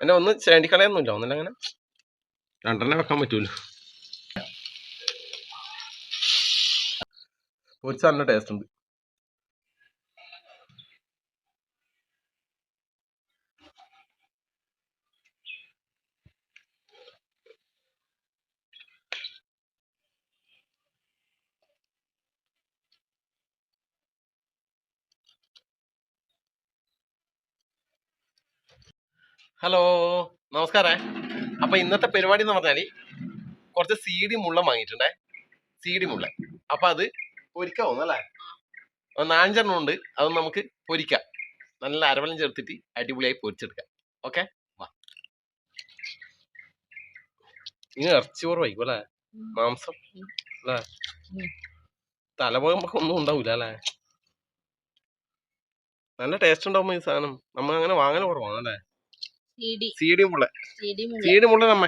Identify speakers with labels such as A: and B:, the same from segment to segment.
A: എന്നെ ഒന്ന് ചേണ്ടിക്കളയൊന്നുമില്ല ഒന്നല്ല അങ്ങനെ. രണ്ടെണ്ണം വെക്കാൻ പറ്റൂല. ഒരു നല്ല ടേസ്റ്റ് ഉണ്ട്. ഹലോ നമസ്കാരേ. അപ്പൊ ഇന്നത്തെ പരിപാടി എന്ന് പറഞ്ഞാൽ കുറച്ച് സി ഡി മുള്ള വാങ്ങിയിട്ടുണ്ടേ. സി ഡി മുള്ള അപ്പൊ അത് പൊരിക്കാൻ ഒന്നല്ലേ നാഞ്ചെണ്ണം ഉണ്ട്. അത് നമുക്ക് പൊരിക്കാം. നല്ല അരവലം ചേർത്തിട്ട് അടിപൊളിയായി പൊരിച്ചെടുക്കാം. ഓക്കെ വാ. ഇനി ഇറച്ചി വൈകും അല്ലേ? മാംസം അല്ലേ? തല പോകുമ്പോ ഒന്നും ഉണ്ടാവൂല അല്ലേ? നല്ല ടേസ്റ്റ് ഉണ്ടാവുമ്പോ ഈ സാധനം. നമ്മൾ അങ്ങനെ വാങ്ങൽ കുറവാണ് അല്ലേ
B: സിഡി.
A: മുള്ള
B: സീഡി
A: മുള്ള അമ്മ.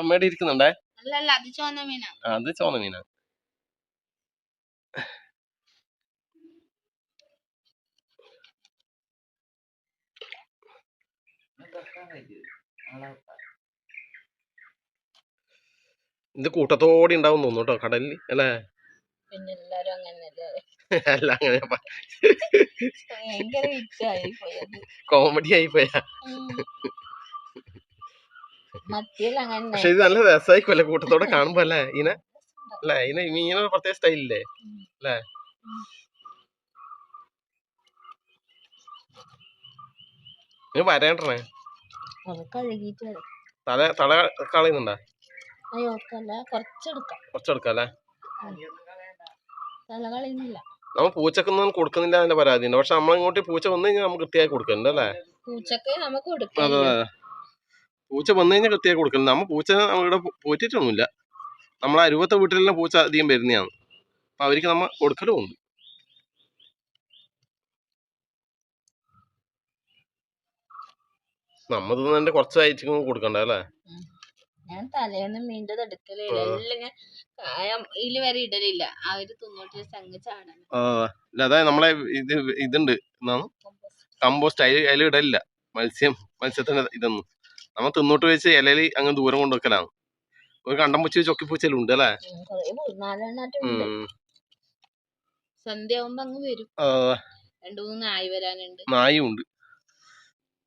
A: അമ്മയുടെ ഇരിക്കുന്നുണ്ടേ?
B: അത് ചുവന്ന മീനാ.
A: അത് ചോന്ന മീനാ. ഇത് കൂട്ടത്തോടെ ഉണ്ടാവും തോന്നുന്നു കേട്ടോ കടലിൽ അല്ലേ?
B: പിന്നെ എല്ലാരും അങ്ങനെയല്ലേ.
A: അല്ല അങ്ങനെ കോമഡി ആയി പോയാ പക്ഷെ ഇത് നല്ല രസമായിക്കോല്ലേ കൂട്ടത്തോടെ കാണുമ്പോ അല്ലേ ഇനെ അല്ലേ ഇനെ ഇങ്ങനെ പ്രത്യേക സ്റ്റൈലില്ലേ അല്ലേ നീ വരേണ്ടേ. തല തല കളയുന്നുണ്ടാ
B: കുറച്ചെടുക്കാം
A: കുറച്ചെടുക്കാം അല്ലേ
B: തല കളയുന്നില്ല
A: നമ്മ പൂച്ചക്കൊന്നും കൊടുക്കുന്നില്ല അതിന്റെ പരാതി ഉണ്ട് പക്ഷെ നമ്മളിങ്ങോട്ട് പൂച്ച വന്നു കഴിഞ്ഞാൽ നമുക്ക് കൃത്യമായി കൊടുക്കുന്നുണ്ട് അല്ലേ?
B: പൂച്ചക്ക് നമുക്ക്
A: അതെ
B: കൊടുക്കാം
A: അതെ. പൂച്ച വന്നു കഴിഞ്ഞാൽ കൃത്യമായി കൊടുക്കുന്നുണ്ട് നമ്മ പൂച്ച നമ്മളിവിടെ പോറ്റിട്ടൊന്നുമില്ല. നമ്മളെ അരുവത്തെ വീട്ടിലെല്ലാം പൂച്ച അധികം വരുന്നതാണ്. അപ്പൊ അവർക്ക് നമ്മ കൊടുക്കലും ഉണ്ട്. നമ്മ തിന്നെ കുറച്ച് കൊടുക്കണ്ട അല്ലേ?
B: ഞാൻ തലേന്ന് മീന്റെ എടുക്കലില്ല. എല്ലാം കായം വരെ ഇടലില്ല. അവർ തിന്നോട്ട് ചങ്ങ്
A: ഇല്ല, അതായത് നമ്മളെ ഇത് ഇതുണ്ട്. കമ്പോസ്റ്റ്. അതിൽ അതിൽ ഇടലില്ല. മത്സ്യം മത്സ്യത്തിന്റെ ഇതൊന്നും. നമ്മൾ തിന്നോട്ട് വെച്ച് ഇലയിൽ അങ്ങ് ദൂരം കൊണ്ട് വെക്കലാണ്. ഒരു കണ്ടം പൂച്ച ചൊക്കിപ്പൂച്ചലും ഉണ്ട് അല്ലേ.
B: സന്ധ്യ ആവുമ്പോ അങ്ങ് വരും. രണ്ടു മൂന്ന് നായി വരാനുണ്ട്.
A: നായും ഉണ്ട്.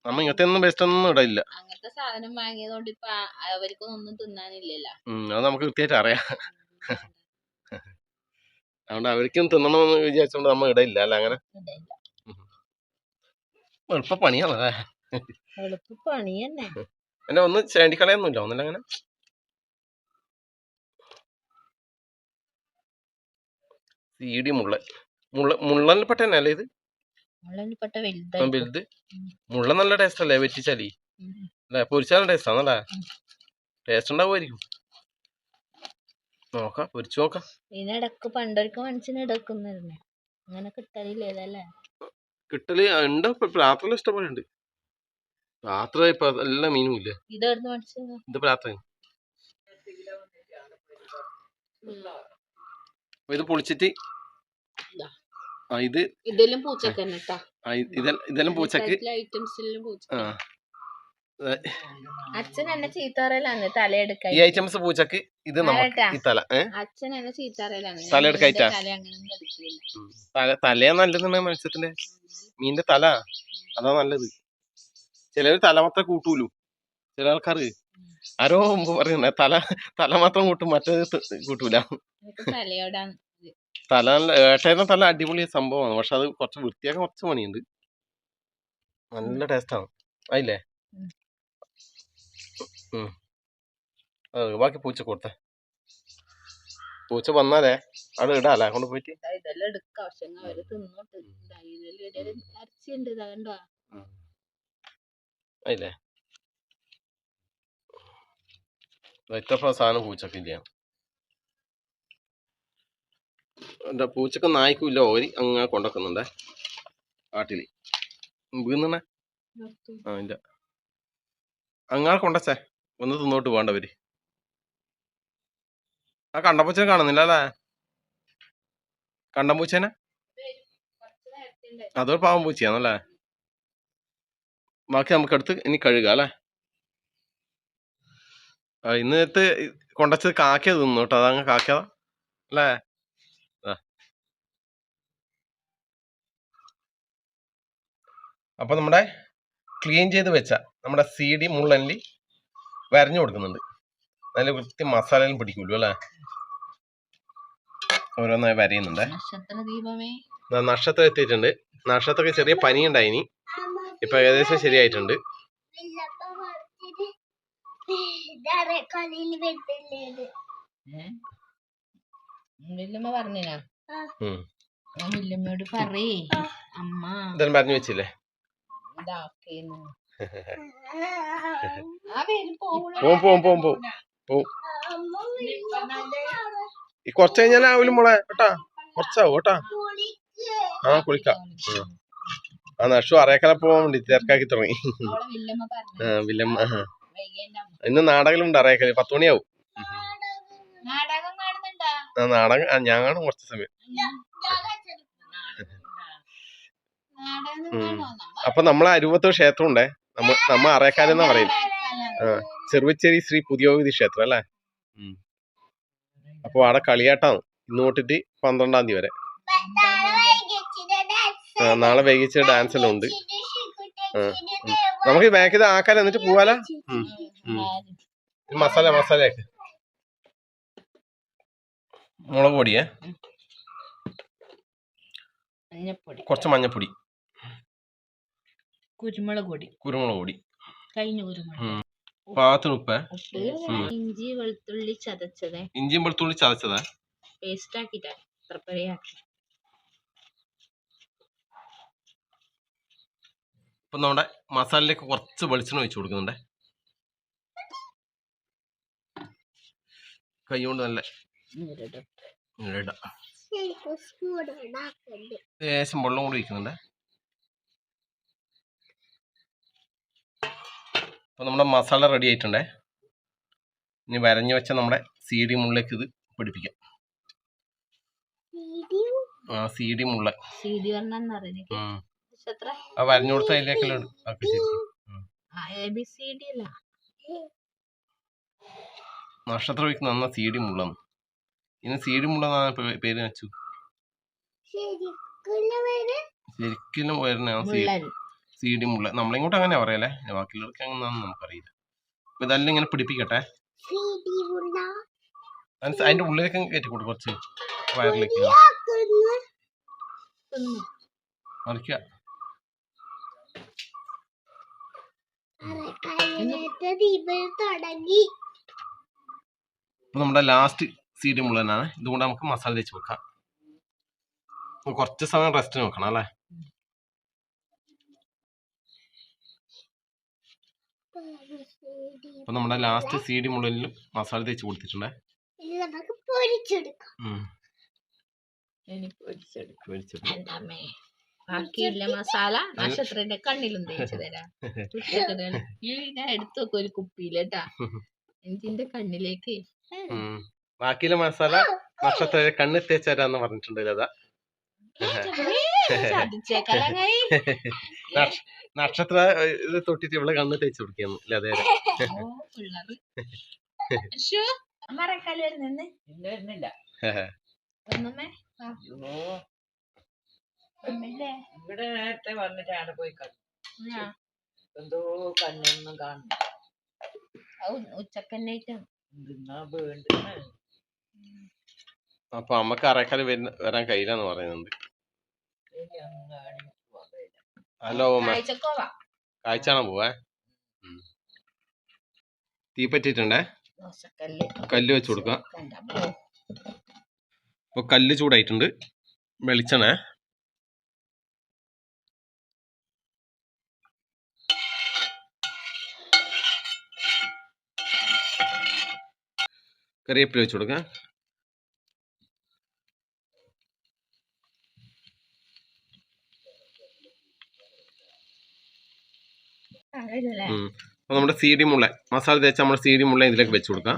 A: നമ്മ ഇങ്ങനത്തെ ഒന്നും വേസ്റ്റ് ഒന്നും ഇടയില്ല
B: അങ്ങനത്തെ സാധനം വാങ്ങിയതുകൊണ്ട് ഇപ്പൊ അവർക്കൊന്നും ഒന്നും തിന്നാനില്ലല്ലോ
A: അത് നമുക്ക് കൃത്യമായിട്ട് അറിയാം. അതുകൊണ്ട് അവർക്കും തിന്നണമെന്ന് വിചാരിച്ചോണ്ട് നമ്മ ഇടയില്ല അല്ല അങ്ങനെ. എളുപ്പ പണിയാണല്ലേ
B: എളുപ്പ പണി തന്നെ.
A: എന്നെ ഒന്ന് ചേണ്ടിക്കളയൊന്നുമില്ല ഒന്നല്ല അങ്ങനെ. സീഡി മുള്ള മുള്ള മുള്ളനിൽപ്പെട്ട തന്നെ അല്ലേ ഇത്?
B: വലുതായി
A: വലുത്. മുള്ള നല്ല ടേസ്റ്റ് അല്ലേ വെറ്റിച്ചാലി. അല്ലേ? പൊരിച്ചാൽ ടേസ്റ്റ് ആണല്ലേ. ടേസ്റ്റ് ഉണ്ടാവുമായിരിക്കും. നോക്കാം പൊരിച്ചു നോക്കാം.
B: ഇതിനിടക്ക് പണ്ടൊരിക്ക മനുഷ്യന് എടുക്കുന്നിരുന്നേ അങ്ങനെ കിട്ടലില്ലല്ലേ
A: കിട്ടൽ ഉണ്ട് രാത്രി ഇഷ്ടംപോലെ ഉണ്ട് രാത്രി ഇപ്പൊ എല്ലാ മീനും ഇല്ല?
B: മനുഷ്യന്
A: ഇത് രാത്രി ഇത് പൊളിച്ചിട്ട്
B: ഇത് ഇതിലും പൂച്ചക്ക് തന്നെ കേട്ടാ
A: ആ, ഇത് ഇതെല്ലാം ഇതെല്ലാം പൂച്ചക്ക് ആ.
B: അച്ഛൻ എന്നെ ചീത്തറയിലാണ് തലയെടുക്കാൻ.
A: ഈ ഐറ്റംസ് പൂച്ചക്ക് ഇത് നമുക്ക് ഈ തല
B: അച്ഛൻ എന്നെ ചീത്തറയിലാണ്.
A: തലയാ നല്ലതാണ് മത്സ്യത്തിന്റെ മീനിന്റെ തല. അതാ നല്ലത്. ചിലര് തല മാത്രം കൂട്ടൂലു. ചില ആൾക്കാർ ആരോ പറയുന്ന തല തല മാത്രം കൂട്ടും മറ്റേത് കൂട്ടൂല.
B: തലയോടാണ്.
A: തല നല്ല ഏട്ടയുടെ തല അടിപൊളി സംഭവമാണ്. പക്ഷെ അത് കുറച്ച് വൃത്തിയാക്കാൻ കുറച്ച് പണിയുണ്ട്. നല്ല ടേസ്റ്റാണ് അതില്ലേ. അത് ബാക്കി പൂച്ച കൊടുത്ത. പൂച്ച വന്നാലേ അവിടെ ഇടാലേ കൊണ്ട് പോയിട്ട്.
B: അതില്ലേ ഇത്ര സാധനം പക്ഷെ അവർ തിന്നോട്ട് ഇതാ ഇതിൽ ഒരു ഇറച്ചിയുണ്ട് ഇതാ കണ്ടോ
A: അതില്ലേ ഇത്ര സാധനം പൂച്ചക്ക് എന്താ പൂച്ചക്ക് നായ്ക്കും ഇല്ല ഓരി അങ്ങ് കൊണ്ടുവെക്കുന്നുണ്ടേ കാട്ടിൽ വീന്നണേ ആ ഇല്ല. അങ്ങാൾ കൊണ്ടച്ചേ. ഒന്ന് തിന്നോട്ട് പോകണ്ടവര് ആ കണ്ടപ്പൂച്ചനെ കാണുന്നില്ല അല്ലേ കണ്ടമ്പൂച്ചേനെ. അതൊരു പാവം പൂച്ചയാണല്ലേ? ബാക്കി നമുക്ക് അടുത്ത് ഇനി കഴുകാം അല്ലേ? ഇന്നത്തെ കൊണ്ടച്ചത് കാക്കിയത് തിന്നു കേട്ടോ അതങ്ങ് കാക്കിയതാ അല്ലേ? അപ്പൊ നമ്മുടെ ക്ലീൻ ചെയ്ത് വെച്ച നമ്മുടെ സി ഡി മുള്ളനിൽ വരഞ്ഞു കൊടുക്കുന്നുണ്ട്. നല്ല വൃത്തി മസാലയിലും പിടിക്കൂലോ അല്ലേ? ഓരോന്നായി വരയുന്നുണ്ട്.
B: നക്ഷത്ര
A: എത്തിയിട്ടുണ്ട്. നക്ഷത്രമൊക്കെ ചെറിയ പനി ഉണ്ടായിനി ഇപ്പൊ ഏകദേശം ശരിയായിട്ടുണ്ട്. പറഞ്ഞു വെച്ചില്ലേ?
B: ഇതാക്കേന്ന്.
A: പോവും പോവും പോവും പോവും. പോവും ഈ കുറച്ച് കഴിഞ്ഞാൽ ആവില്ല മോളെ കേട്ടാ? കൊറച്ചാവും കേട്ടാ? ആ കുളിക്കാം. ആ നഷു അറേക്കല പോവാൻ വേണ്ടി തിരക്കാക്കി തുടങ്ങി. ആ വില്ലമ്മ ഇന്ന് നാടകലുണ്ട് അറേക്കൽ പത്ത് മണിയാവും. ആ നാടകം ഞാൻ കാണും കുറച്ച് സമയം
B: നാടകം
A: ഉം.
B: കാണോ നമ്മ
A: അപ്പൊ നമ്മളെ അരുവത്തൂർ ക്ഷേത്രം ഉണ്ടേ നമ്മ നമ്മ അറേക്കാരെന്നാ പറയും ആ ചെറുവച്ചേരി ശ്രീ പുതിയോഗി ക്ഷേത്രം അല്ലേ. അപ്പൊ അവിടെ കളിയാട്ടാണ് ഇന്ന് തൊട്ടിട്ട് പന്ത്രണ്ടാം തീയതി വരെ. ആ, നാളെ വൈകിച്ച് ഡാൻസ് എല്ലാം ഉണ്ട്. നമുക്ക് ബാക്ക് ഇത് ആക്കാൻ എന്നിട്ട് പോവാലോ. മസാല മസാലയൊക്കെ. മുളക് പൊടിയേ? കുറച്ച് മഞ്ഞപ്പൊടി.
B: കുരുമുളക് പൊടി
A: കുരുമുളക്. പൊടി
B: കഴിഞ്ഞ കുരുമുളക്
A: പാകത്തിന് ഉപ്പ്
B: ഇഞ്ചി വെളുത്തുള്ളി ചതച്ചത്.
A: ഇഞ്ചിയും വെളുത്തുള്ളി ചതച്ചത്?
B: പേസ്റ്റ് ആക്കിട്ടാ.
A: ഇപ്പൊ നമ്മുടെ മസാലയിലേക്ക് കുറച്ച് വെളിച്ചെണ്ണ ഒഴിച്ചു കൊടുക്കുന്നുണ്ട്. കൈ കൊണ്ട് നല്ല ലേശം വെള്ളം കൂടി ഒഴിക്കുന്നുണ്ട്. അപ്പൊ നമ്മുടെ മസാല റെഡി ആയിട്ടുണ്ടേ. ഇനി വരഞ്ഞു വെച്ച നമ്മുടെ സി ഡി മുള്ളിലേക്ക് ഇത് പിടിപ്പിക്കാം. ആ സി ഡി മുള്ള. ആ വരഞ്ഞു കൊടുത്ത അതിലേക്കല്ലോ നക്ഷത്ര വയ്ക്ക് നന്ന സി ഡി മുള്ള ഇനി സി ഡി മുള്ളെന്നാണ് പേ- പേര് വെച്ചു. ശരിക്കും വരുന്ന സി ഡി മുള്ള നമ്മളിങ്ങോട്ട് അങ്ങനെ പറയല്ലേ? ബാക്കിയുള്ളവർക്ക് എങ്ങനെയാണെന്ന് നമുക്കറിയില്ല. അപ്പൊ ഇതെല്ലാം ഇങ്ങനെ പിടിപ്പിക്കട്ടെ. അതിന് അതിന്റെ ഉള്ളിലേക്ക് കയറ്റി കൊടുക്കും കുറച്ച് വയറിലേക്ക്. നമ്മുടെ ലാസ്റ്റ് സി ഡി മുള്ള തന്നെയാണ് ഇതുകൊണ്ട് നമുക്ക് മസാല തേച്ച് വെക്കാം. കുറച്ച് സമയം റെസ്റ്റിന് വെക്കണം അല്ലേ? അപ്പൊ നമ്മുടെ ലാസ്റ്റ് സി ഡി മുള്ളിൽ മസാല തേച്ച് കൊടുത്തിട്ടുണ്ടേ.
C: ഇത് നമുക്ക് പൊരിച്ചെടുക്കാം.
B: എനിക്ക് മസാല നക്ഷത്രന്റെ കണ്ണിലും തേച്ച് തരാം. ഞാൻ എടുത്തു വെക്കും ഒരു കുപ്പിയിലേട്ടാ എനിക്കിന്റെ കണ്ണിലേക്ക്.
A: ഉം. ബാക്കിയുള്ള മസാല കണ്ണ് തേച്ചാരാന്ന് പറഞ്ഞിട്ടുണ്ട് ലത
B: ചതിച്ചേക്കലങ്ങായി.
A: നക്ഷ- നക്ഷത്ര ഇത് തൊട്ടിട്ട് ഇവിടെ കണ്ണ് തേച്ച് കൊടുക്കുന്നു
B: അല്ലേ ഒന്നല്ലേ
D: ഇവിടെ നേരത്തെ വന്നിട്ട് അവിടെ പോയി കണ്ടു. എന്തോ കണ്ണൊന്നും കാണുന്നു
B: ഉച്ചക്കന്നായിട്ട്
A: അപ്പൊ അമ്മയ്ക്ക് അറേക്കാൽ വരുന്ന വരാൻ കഴിയില്ലെന്ന് പറയുന്നുണ്ട്. ഹലോ
B: പോവാ
A: കാഴ്ച കാണാൻ പോവേ? ഉം. തീ പറ്റിയിട്ടുണ്ടേ? കല്ല്. വെച്ച് കൊടുക്കാം. കല്ല് ചൂടായിട്ടുണ്ട്. വെളിച്ചെണ്ണ. കറിവേപ്പില വെച്ച് കൊടുക്കാം.
B: ആ, ഇതല്ലേ?
A: ഉം. അപ്പൊ നമ്മുടെ സീഡി മുള്ള മസാല തേച്ച നമ്മുടെ സീഡി മുള്ള ഇതിലേക്ക് വെച്ച് കൊടുക്കാം.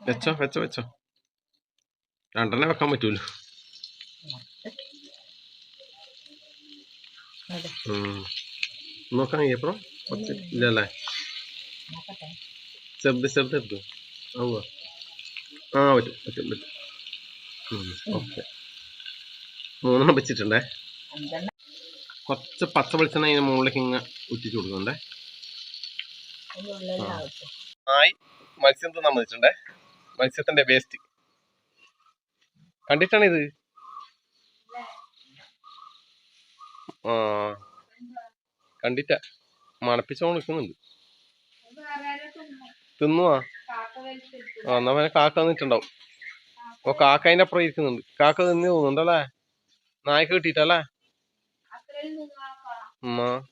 A: വെച്ചോ വെച്ചോ വെച്ചോ. രണ്ടെണ്ണേ വെക്കാൻ പറ്റൂലോ? നോക്കാൻ അപ്പുറം കുറച്ച് ഇല്ലല്ലേ? ചെറുത് ചെറുത് എടുത്തു ആവുക ആ പറ്റും പറ്റും പറ്റും. ഓക്കെ. മൂന്നെണ്ണം വെച്ചിട്ടുണ്ടേ? കുറച്ച് പച്ച വെളിച്ചെണ്ണ അതിന് മുകളിലേക്ക് ഇങ്ങനെ ഉറ്റിച്ച്
B: കൊടുക്കുന്നുണ്ട്.
A: ആയി. മത്സ്യം തിന്നാൻ വന്നിട്ടുണ്ടേ മത്സ്യത്തിന്റെ വേസ്റ്റ് കണ്ടിട്ടാണ് ഇത് ആ. കണ്ടിട്ട. മണപ്പിച്ചോ നിൽക്കുന്നുണ്ട് തിന്നുവാ. ആ എന്നാ പിന്നെ കാക്ക നിന്നിട്ടുണ്ടാവും ഓ കാക്ക അതിന്റെ അപ്പുറം ഇരിക്കുന്നുണ്ട്. കാക്ക തിന്നു തോന്നുന്നുണ്ടല്ലേ? നായ്ക്ക് കിട്ടിയിട്ടല്ലേ? ഉം,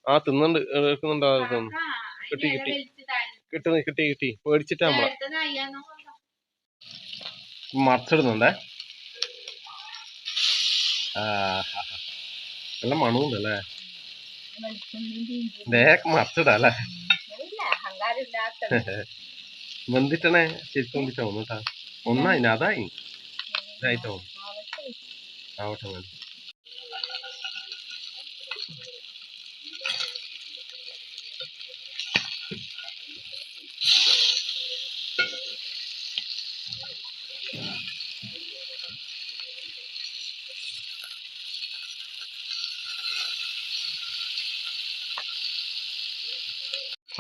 A: ആ. തിന്നുണ്ട് എടുക്കുന്നുണ്ട് കിട്ടി, കിട്ടി. കിട്ടുന്നു കിട്ടി കിട്ടി പേടിച്ചിട്ടാ നമ്മളെ. മറച്ചിടുന്നുണ്ടേ. നല്ല മണമുണ്ടല്ലേ? മറച്ചിടാല്ലേ വന്നിട്ടണേ ശരിക്കും വന്നിട്ടാ. ഒന്ന് കേട്ടാ ഒന്നായി അതായി. ഇതായിട്ടോ ആവട്ടെ. മതി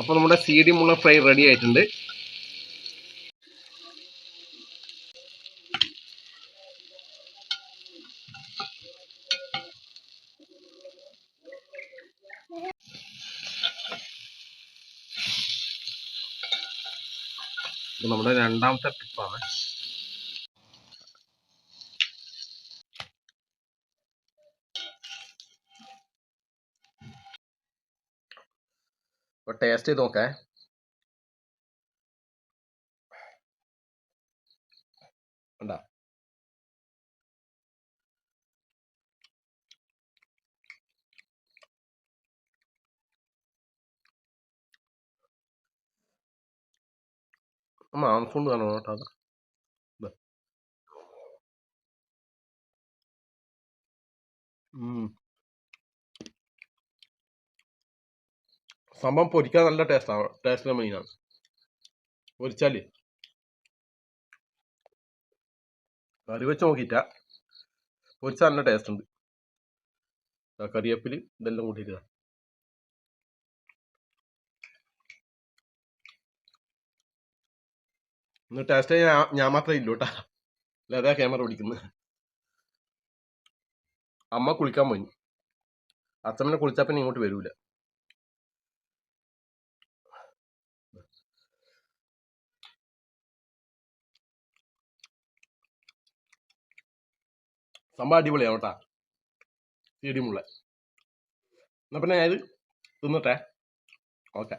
A: അപ്പൊ നമ്മുടെ സി ഡി മുള്ള ഫ്രൈ റെഡി ആയിട്ടുണ്ട്. ഇത് നമ്മുടെ രണ്ടാമത്തെ ട്രിപ്പാണ് അപ്പൊ ടേസ്റ്റ് ചെയ്ത് നോക്കേ. ഉണ്ടാ മാംസം കാണണം കേട്ടോ അത്. സംഭവം പൊരിക്കാൻ നല്ല ടേസ്റ്റ് ആണ് ടേസ്റ്റിലെ മെയിനാണ് പൊരിച്ചാൽ. കറി വെച്ച് നോക്കിയിട്ട. പൊരിച്ചാൽ നല്ല ടേസ്റ്റ് ഉണ്ട്. കറിവേപ്പിൽ ഇതെല്ലാം കൂട്ടിയിട്ട് ഇന്ന് ടേസ്റ്റ് ഞാൻ ഞാൻ മാത്രമേ ഇല്ലൂ കേട്ടാ അല്ലാതെ ക്യാമറ പിടിക്കുന്നത് അമ്മ കുളിക്കാൻ പോയി. അച്ഛമ്മനെ കുളിച്ചാൽ പിന്നെ ഇങ്ങോട്ട് വരൂല. സംഭവം അടിപൊളിയാണ് കേട്ടാ ഇടിമുള്ള എന്നാ പിന്നെ ഞാൻ തിന്നട്ടെ? ഓക്കെ.